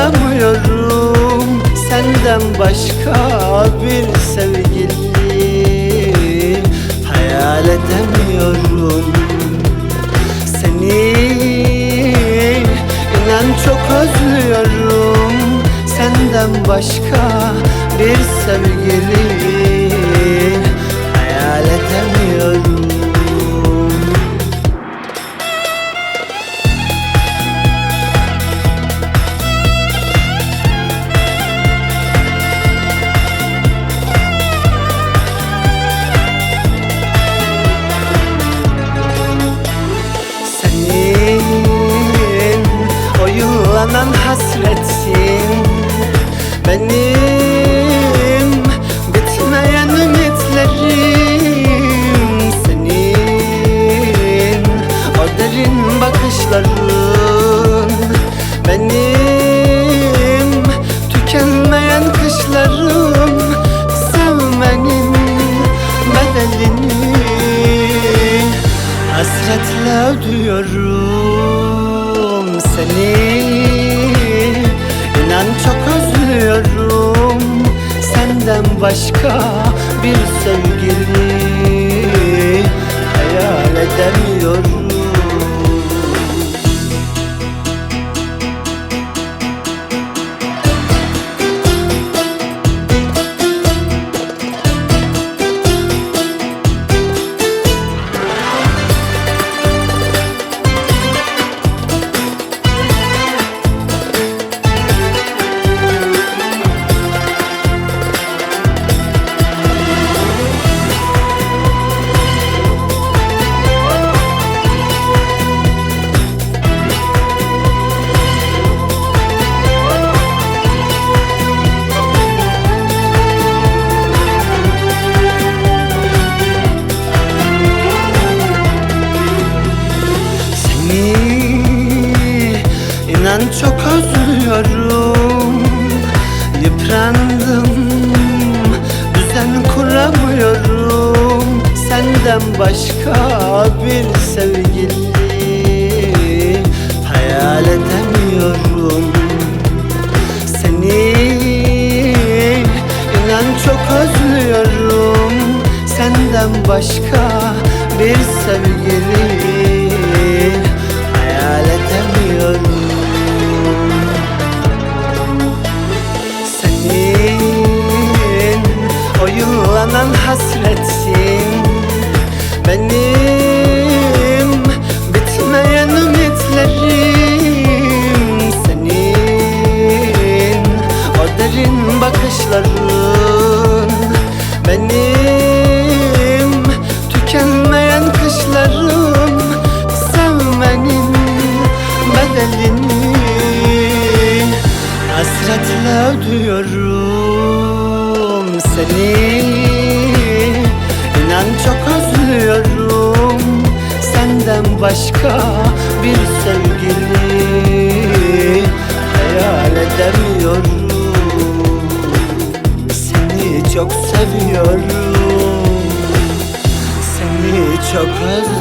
aramıyorum Senden başka bir sevgili Hayal edemiyorum. Seni inan çok özlüyorum. Senden başka bir sevgili yıllanan hasretin Benim bitmeyen ümitlerim Senin. O derin bakışların Benim. Tükenmeyen kışlarım Sevmenin bedelini. Hasretle ödüyorum seni Senden başka bir sevgili Hayal edemiyorum inan çok özlüyorum. Yıprandım düzen kuramıyorum. Senden başka bir sevgili Hayal edemiyorum. Seni inan çok özlüyorum. Senden başka bir sevgili Hasretle ödüyorum seni. İnan çok özlüyorum Senden başka bir sevgili. Hayal edemiyorum. Seni çok seviyorum. Seni çok özlüyorum